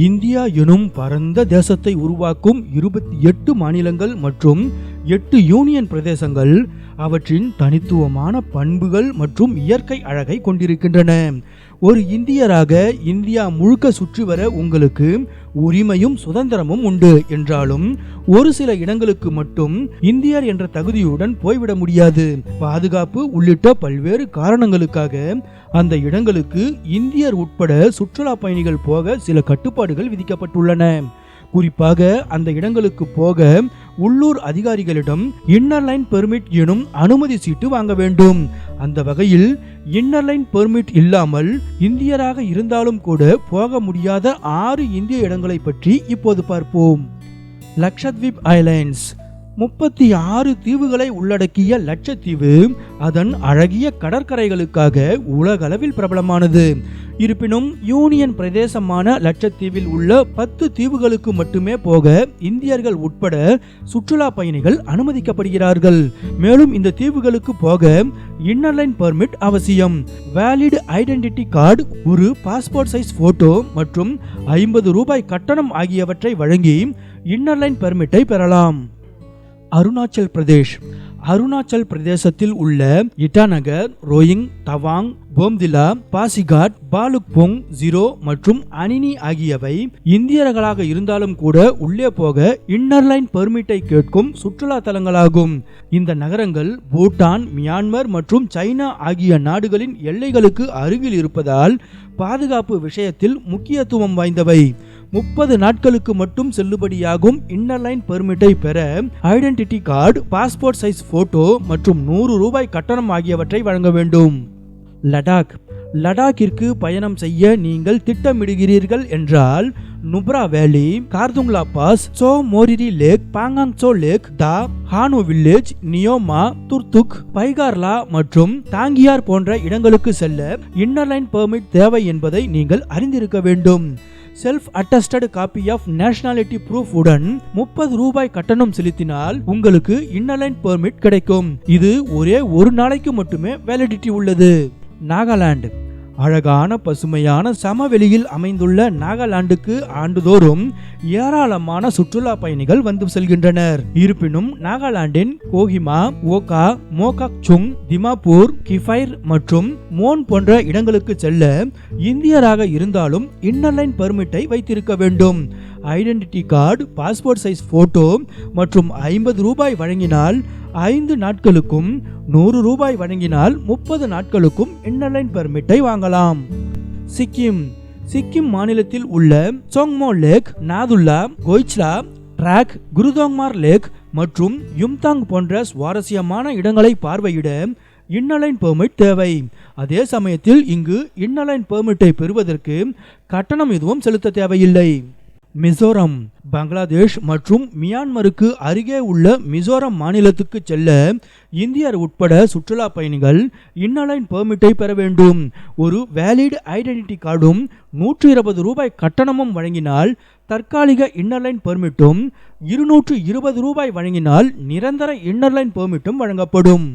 India எனும் பரந்த தேசத்தை உருவாக்கும் இருபத்தி எட்டு மாநிலங்கள் மற்றும் எட்டு யூனியன் பிரதேசங்கள் அவற்றின் தனித்துவமான பண்புகள் மற்றும் இயற்கை அழகை கொண்டிருக்கின்றன. ஒரு இந்தியராக இந்தியா முழுக்க சுற்றி வர உங்களுக்கு உரிமையும் சுதந்திரமும் உண்டு என்றாலும் ஒரு சில இடங்களுக்கு மட்டும் இந்தியர் என்ற தகுதியுடன் போய்விட முடியாது. பாதுகாப்பு உள்ளிட்ட பல்வேறு காரணங்களுக்காக அந்த இடங்களுக்கு இந்தியர் உட்பட சுற்றுலா பயணிகள் போக சில கட்டுப்பாடுகள் விதிக்கப்பட்டுள்ளன. குறிப்பாக அந்த இடங்களுக்கு போக உள்ளூர் அதிகாரிகளிடம் இன்னர் லைன் பெர்மிட் எனும் அனுமதி சீட்டு வாங்க வேண்டும். அந்த வகையில் இன்னர் லைன் பெர்மிட் இல்லாமல் இந்தியராக இருந்தாலும் கூட போக முடியாத ஆறு இந்திய இடங்களை பற்றி இப்போது பார்ப்போம். லக்ஷத்வீப் ஐலேண்ட்ஸ் முப்பத்தி ஆறு தீவுகளை உள்ளடக்கிய லட்சத்தீவு அதன் அழகிய கடற்கரைகளுக்காக உலகளவில் பிரபலமானது. இருப்பினும் யூனியன் பிரதேசமான லட்சத்தீவில் உள்ள பத்து தீவுகளுக்கு மட்டுமே போக இந்தியர்கள் உட்பட சுற்றுலா பயணிகள் அனுமதிக்கப்படுகிறார்கள். மேலும் இந்த தீவுகளுக்கு போக இன்னர்லைன் பர்மிட் அவசியம். வேலிட் ஐடென்டிட்டி கார்டு ஒரு பாஸ்போர்ட் சைஸ் போட்டோ மற்றும் ஐம்பது ரூபாய் கட்டணம் ஆகியவற்றை வழங்கி இன்னர்லைன் பர்மிட்டை பெறலாம். அருணாச்சல் பிரதேஷ். அருணாச்சல் பிரதேசத்தில் உள்ள இட்டாநகர் ரோயிங் தவாங் போம்திலா பாசிகாட் பாலுக்பொங் ஜீரோ மற்றும் அனினி ஆகியவை இந்தியர்களாக இருந்தாலும் கூட உள்ளே போக இன்னர்லைன் பெர்மிட்டை கேட்கும் சுற்றுலா தலங்களாகும். இந்த நகரங்கள் பூட்டான் மியான்மர் மற்றும் சைனா ஆகிய நாடுகளின் எல்லைகளுக்கு அருகில் இருப்பதால் பாதுகாப்பு விஷயத்தில் முக்கியத்துவம் வாய்ந்தவை. முப்பது நாட்களுக்கு மட்டும் செல்லுபடியாகும் இன்னர்லைன் பெர்மிட்டை பெற identity card passport size photo மற்றும் நூறு ரூபாய் கட்டணம் ஆகியவற்றை வழங்க வேண்டும். லடாக். லடாக்கிற்கு பயணம் செய்ய நீங்கள் திட்டமிடுகிறீர்கள் என்றால் Nubra valley Khardung La pass Tso Moriri lake Pangong Tso lake Dah Hanu village நியோமா துர்துக் பைகார்லா மற்றும் தாங்கியார் போன்ற இடங்களுக்கு செல்ல இன்னர்லைன் பெர்மிட் தேவை என்பதை நீங்கள் அறிந்திருக்க வேண்டும். Self attested copy of nationality proof உடன் முப்பது ரூபாய் கட்டணம் செலுத்தினால் உங்களுக்கு இன்னலைன் பெர்மிட் கிடைக்கும். இது ஒரே ஒரு நாளைக்கு மட்டுமே வேலிடிட்டி உள்ளது. நாகாலாந்து. அழகான பசுமையான சமவெளியில் அமைந்துள்ள நாகாலாந்துக்கு ஆண்டுதோறும் ஏராளமான சுற்றுலா பயணிகள் வந்து செல்கின்றனர். இருப்பினும் நாகாலாந்தின் கோஹிமா ஓகா மோகாக் சுங் திமாப்பூர் கிஃபைர் மற்றும் மோன் போன்ற இடங்களுக்கு செல்ல இந்தியராக இருந்தாலும் இன்னர்லைன் பர்மிட்டை வைத்திருக்க வேண்டும். Identity card passport size photo மற்றும் ஐம்பது ரூபாய் வழங்கினால் ஐந்து நாட்களுக்கும் நூறு ரூபாய் வழங்கினால் முப்பது நாட்களுக்கும் இன்னர்லைன் பெர்மிட்டை வாங்கலாம். சிக்கிம். சிக்கிம் மாநிலத்தில் உள்ள சோங்மோ lake Nathula கொய்ச்லா track Gurudongmar lake மற்றும் யும்தாங் போன்ற சுவாரஸ்யமான இடங்களை பார்வையிட இன்னலைன் பெர்மிட் தேவை. அதே சமயத்தில் இங்கு இன்னலைன் பெர்மிட்டை பெறுவதற்கு கட்டணம் எதுவும் செலுத்த தேவையில்லை. மிசோரம் பங்களாதேஷ் மற்றும் மியான்மருக்கு அருகே உள்ள மிசோரம் மாநிலத்துக்கு செல்ல இந்தியர் உட்பட சுற்றுலா பயணிகள் இன்னலைன் பெர்மிட்டை பெற வேண்டும். ஒரு வேலிட் ஐடென்டிட்டி கார்டும் நூற்று இருபது ரூபாய் கட்டணமும் வழங்கினால் தற்காலிக இன்னர்லைன் பெர்மிட்டும் இருநூற்று இருபது ரூபாய் வழங்கினால் நிரந்தர இன்னர்லைன் பெர்மிட்டும் வழங்கப்படும்.